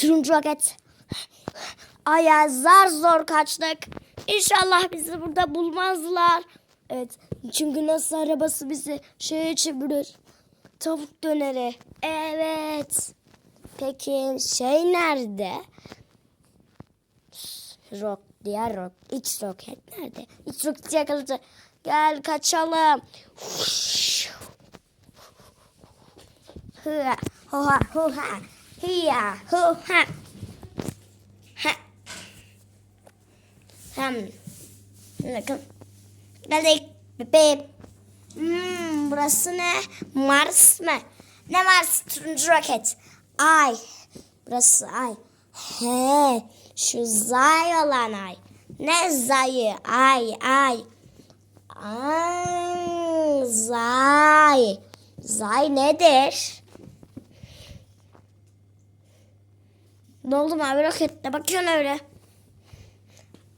Turuncu roket. Aya zar zor kaçtık. İnşallah bizi burada bulmazlar. Evet. Çünkü nasıl arabası bizi şeye çevirir. Tavuk döneri. Evet. Peki şey nerede? Rock, diğer rock. X roket nerede? X roket yakaladı. Gel kaçalım. Hıa, hoha, hoha, hiya, hoha. Ha. Hem. Bakın. Geldik bebeğim. Hmm, burası ne? Mars mı? Ne Mars? Turuncu roket. Ay. Burası ay. He. Şu zay olan ay. Ne zayı? Ay ay. Ay, zay. Zay nedir? Ne oldu mavi roketle bakıyorsun öyle.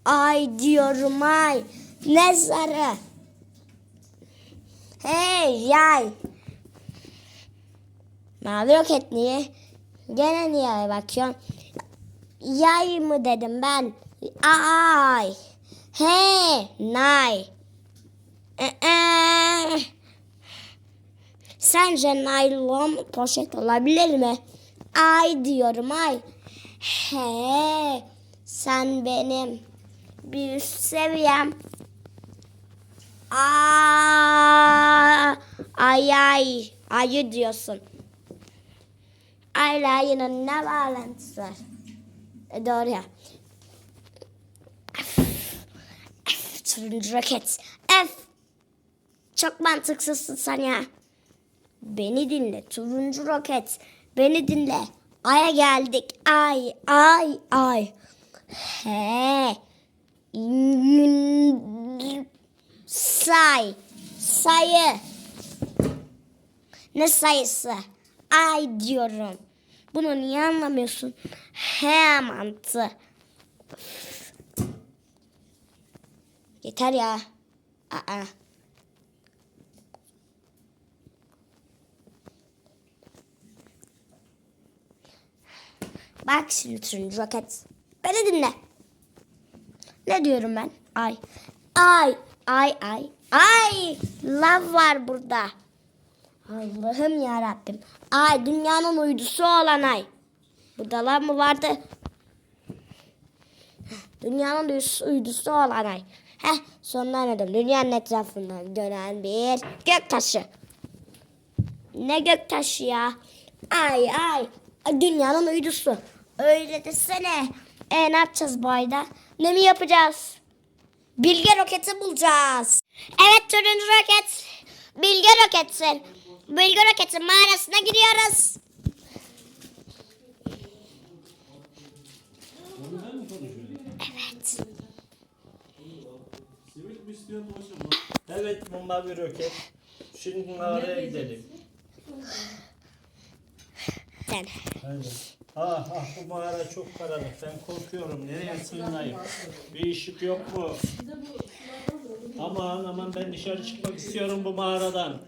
Ay diyorum ay. Ne zarı? Hey yay. Mavi roket niye? Gene niye bakıyorsun? Yay mı dedim ben? Ay. He, nay. Ee, Sence naylon poşet olabilir mi? Ay diyorum ay. He, sen benim bir üst seviyem. Aa, ay ay, ayı diyorsun. Ayla ayının ne bağlantısı var? E, doğru ya. Turuncu roket. F. Çok mantıksızsın sen ya. Beni dinle turuncu roket. Beni dinle. Ay'a geldik. Ay ay ay. He. Say. Sayı. Ne sayısı? Ay diyorum. Bunu niye anlamıyorsun? He mantı. Yeter ya. Aa. Bak turuncu roket. Beni dinle. Ne diyorum ben? Ay. Ay. Ay ay. Ay. Lav var burada. Allah'ım ya Rabbim. Ay dünyanın uydusu olan ay. Burada lav mı vardı? Dünyanın uydusu, olan ay. Heh ne dedim? Dünyanın etrafından dönen bir gök taşı. Ne gök taşı ya? Ay ay. Dünyanın uydusu. Öyle desene. E ne yapacağız bu ayda? Ne mi yapacağız? Bilge roketi bulacağız. Evet turuncu roket. Bilge roketsin. Bilge roketin mağarasına giriyoruz. Evet. Evet bu mavi roket. Şimdi mağaraya gidelim. Sen. Aynen. Ah ah bu mağara çok karanlık. Ben korkuyorum. Nereye sığınayım? Bir ışık yok mu? Aman aman ben dışarı çıkmak istiyorum bu mağaradan.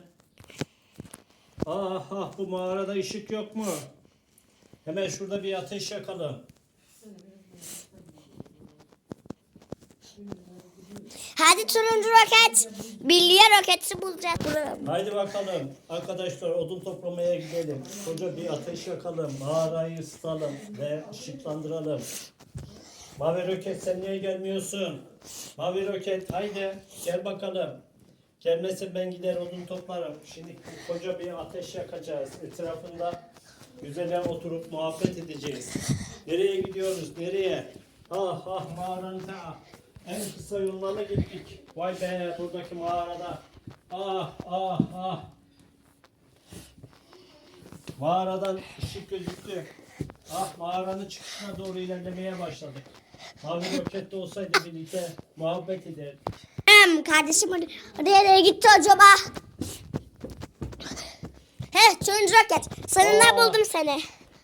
Ah ah bu mağarada ışık yok mu? Hemen şurada bir ateş yakalım. Hadi turuncu roket. Bilge roketi bulacağız. Haydi bakalım arkadaşlar odun toplamaya gidelim. Koca bir ateş yakalım, mağarayı ısıtalım ve ışıklandıralım. Mavi roket sen niye gelmiyorsun? Mavi roket haydi gel bakalım. Gelmesin ben gider odun toplarım. Şimdi koca bir ateş yakacağız. Etrafında güzelce oturup muhabbet edeceğiz. Nereye gidiyoruz? Nereye? Ah ah mağaranın ta en kısa yollarla gittik. Vay be buradaki mağarada. Ah ah ah. Mağaradan ışık gözüktü. Ah mağaranın çıkışına doğru ilerlemeye başladık. Mavi roket de olsaydı birlikte muhabbet ederdik. Em, kardeşim oraya, nereye gitti acaba? Heh turuncu roket. Seninle Aa. buldum seni.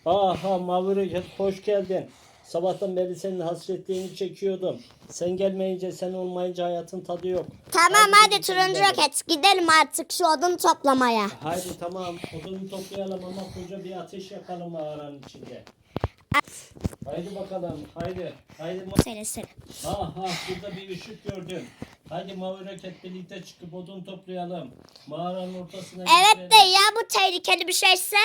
Aha mavi roket hoş geldin. Sabahtan beri senin hasretliğini çekiyordum. Sen gelmeyince, sen olmayınca hayatın tadı yok. Tamam hadi gidelim, turuncu roket. Gidelim artık şu odun toplamaya. Haydi tamam odunu toplayalım ama koca bir ateş yakalım mağaranın içinde. Haydi bakalım. Haydi. Haydi. Söylesene. Ah ah burada bir ışık gördüm. Hadi mavi roket birlikte çıkıp odun toplayalım. Mağaranın ortasına Evet gidelim. de ya bu tehlikeli bir şeyse.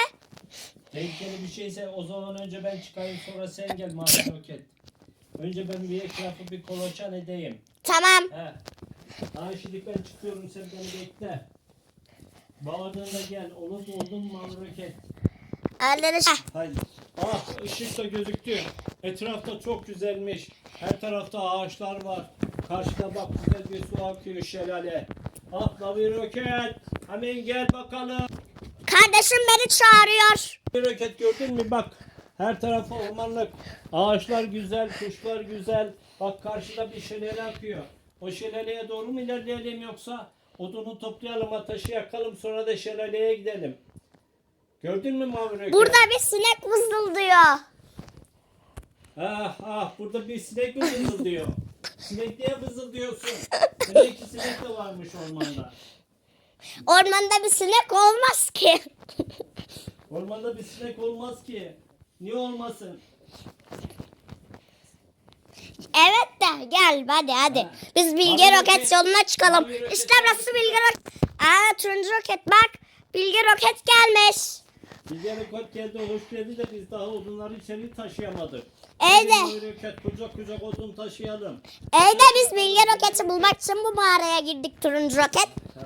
Tehlikeli bir şeyse o zaman önce ben çıkayım sonra sen gel mavi roket. Önce ben bir etrafı bir kolaçan edeyim. Tamam. He. Ha şimdi ben çıkıyorum sen beni bekle. Bağırdığında gel. Olur mu oldun mavi roket? Elleri Haydi. Ah ışık da gözüktü. Etrafta çok güzelmiş. Her tarafta ağaçlar var. Karşıda bak güzel bir su akıyor şelale. Ah mavi roket. Hemen gel bakalım. Kardeşim beni çağırıyor. Mavi roket gördün mü bak. Her taraf ormanlık. Ağaçlar güzel, kuşlar güzel. Bak karşıda bir şelale akıyor. O şelaleye doğru mu ilerleyelim yoksa odunu toplayalım, ateşi yakalım sonra da şelaleye gidelim. Gördün mü mavi roket? Burada bir sinek vızıldıyor. Ah ah burada bir sinek mi vızıldıyor? sinek niye vızıldıyorsun? Demek ki sinek de varmış ormanda. Ormanda bir sinek olmaz ki. Ormanda bir sinek olmaz ki. Niye olmasın? Evet de gel hadi hadi. Ha. Biz Bilge Roket roket- yoluna çıkalım. mavi roket İşte burası Bilge Roket. Aa turuncu roket bak. Bilge Roket gelmiş. Bilge roket geldi hoş geldi de biz daha odunları içeri taşıyamadık. Evde. Hadi mavi roket kucak kucak odun taşıyalım. Evde biz Bilge Roket'i bulmak için bu mağaraya girdik turuncu roket. Ha.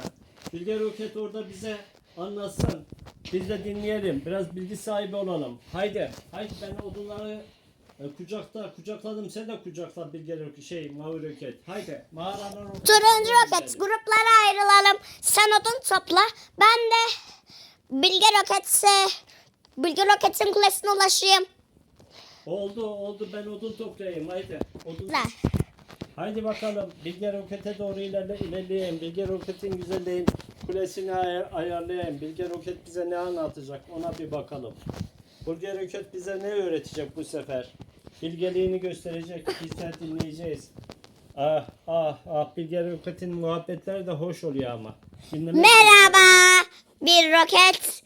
Bilge roket orada bize anlatsın. Biz de dinleyelim. Biraz bilgi sahibi olalım. Haydi. Haydi ben odunları e, kucakta kucakladım. Sen de kucakla Bilge roket şey mavi roket. Haydi. Mağaranın Turuncu roket gruplara ayrılalım. Sen odun topla. Ben de Bilge Roket'e Bilge Roket'in kulesine ulaşayım. Oldu oldu ben odun toplayayım haydi. Odun. La. Haydi bakalım Bilge Roket'e doğru ilerle, ilerleyelim. Bilge Roket'in güzelliğin kulesini ay- ayarlayayım. Bilge Roket bize ne anlatacak ona bir bakalım. Bilge Roket bize ne öğretecek bu sefer? Bilgeliğini gösterecek. Biz de dinleyeceğiz. Ah ah ah Bilge Roket'in muhabbetleri de hoş oluyor ama. Dinlemek Merhaba. Bir roket.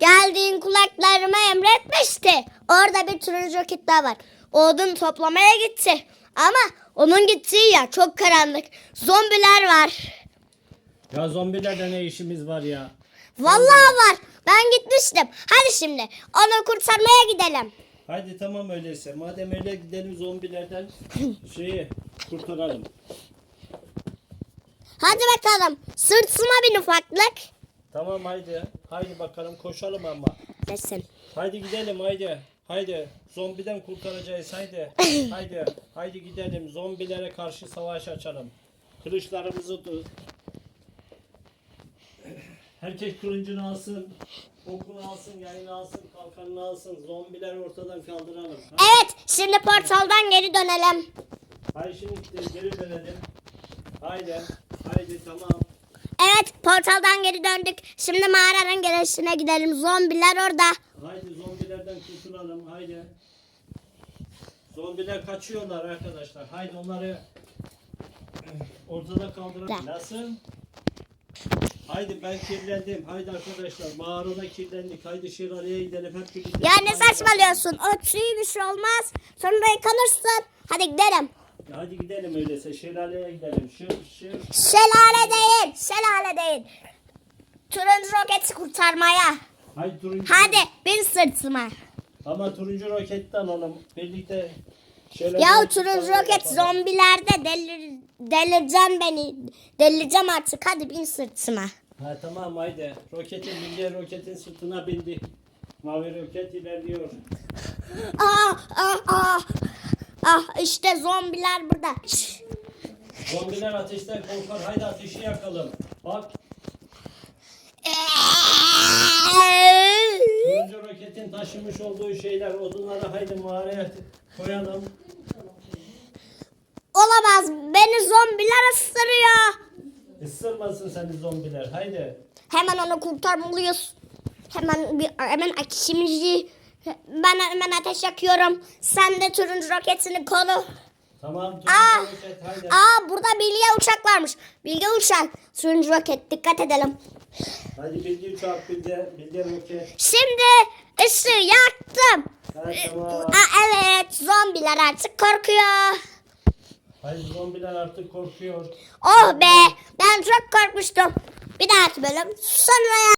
Geldiğin kulaklarıma emretmişti. Orada bir turuncu roket daha var. Odun toplamaya gitti. Ama onun gittiği yer çok karanlık. Zombiler var. Ya zombilerle ne işimiz var ya? Vallahi var. Ben gitmiştim. Hadi şimdi onu kurtarmaya gidelim. Haydi tamam öyleyse. Madem öyle gidelim zombilerden şeyi kurtaralım. Hadi bakalım. Sırtıma bin ufaklık. Tamam haydi. Haydi bakalım koşalım ama. Desin. Haydi gidelim haydi. Haydi. Zombiden kurtaracağız haydi. haydi. Haydi gidelim. Zombilere karşı savaş açalım. Kılıçlarımızı. Herkes kılıncını alsın. Okunu alsın, yayını alsın, kalkanını alsın. Zombiler ortadan kaldıralım. Evet şimdi portaldan geri dönelim. Haydi şimdi geri dönelim. Haydi. Haydi tamam. Evet portaldan geri döndük. Şimdi mağaranın girişine gidelim. Zombiler orada. Haydi zombilerden kurtulalım. Haydi. Zombiler kaçıyorlar arkadaşlar. Haydi onları ortada kaldıralım. Nasıl? Haydi ben kirlendim. Haydi arkadaşlar mağarada kirlendik. Haydi şelaleye gidelim hep birlikte. Ya ne saçmalıyorsun? O tüy bir şey olmaz. Sonra yıkanırsın. Hadi gidelim. Ya Hadi gidelim öyleyse şelaleye gidelim. Şır şır. Şelale değil. Şelale değil. Turuncu roketi kurtarmaya. Haydi turuncu. Hadi bin sırtıma. Ama turuncu roketi alalım. Birlikte şelaleye Ya turuncu roket zombilerde delir, delireceğim beni. Delireceğim artık. Hadi bin sırtıma. Ha tamam haydi. Roketin bilge roketin sırtına bindi. Mavi roket ilerliyor. Ah ah ah. Ah işte zombiler burada. Zombiler ateşten korkar. Haydi ateşi yakalım. Bak roketin taşımış olduğu şeyler odunları haydi mağaraya koyalım. Olamaz. Beni zombiler ısırıyor. Isırmasın seni zombiler. Haydi. Hemen onu kurtarmalıyız. Hemen bir hemen ateşimizi ben hemen ateş yakıyorum. Sen de turuncu roketini koru. Tamam turuncu Aa! roket haydi. Aa burada bilye uçak varmış. Bilge uçak. Turuncu roket dikkat edelim. Hadi bilgi uçak bilge, bilge roket. Şimdi ışığı yaktım. Ha, tamam. Aa, evet zombiler artık korkuyor. Hayır zombiler artık korkuyor. Oh be ben çok korkmuştum. Bir dahaki bölüm sonraya.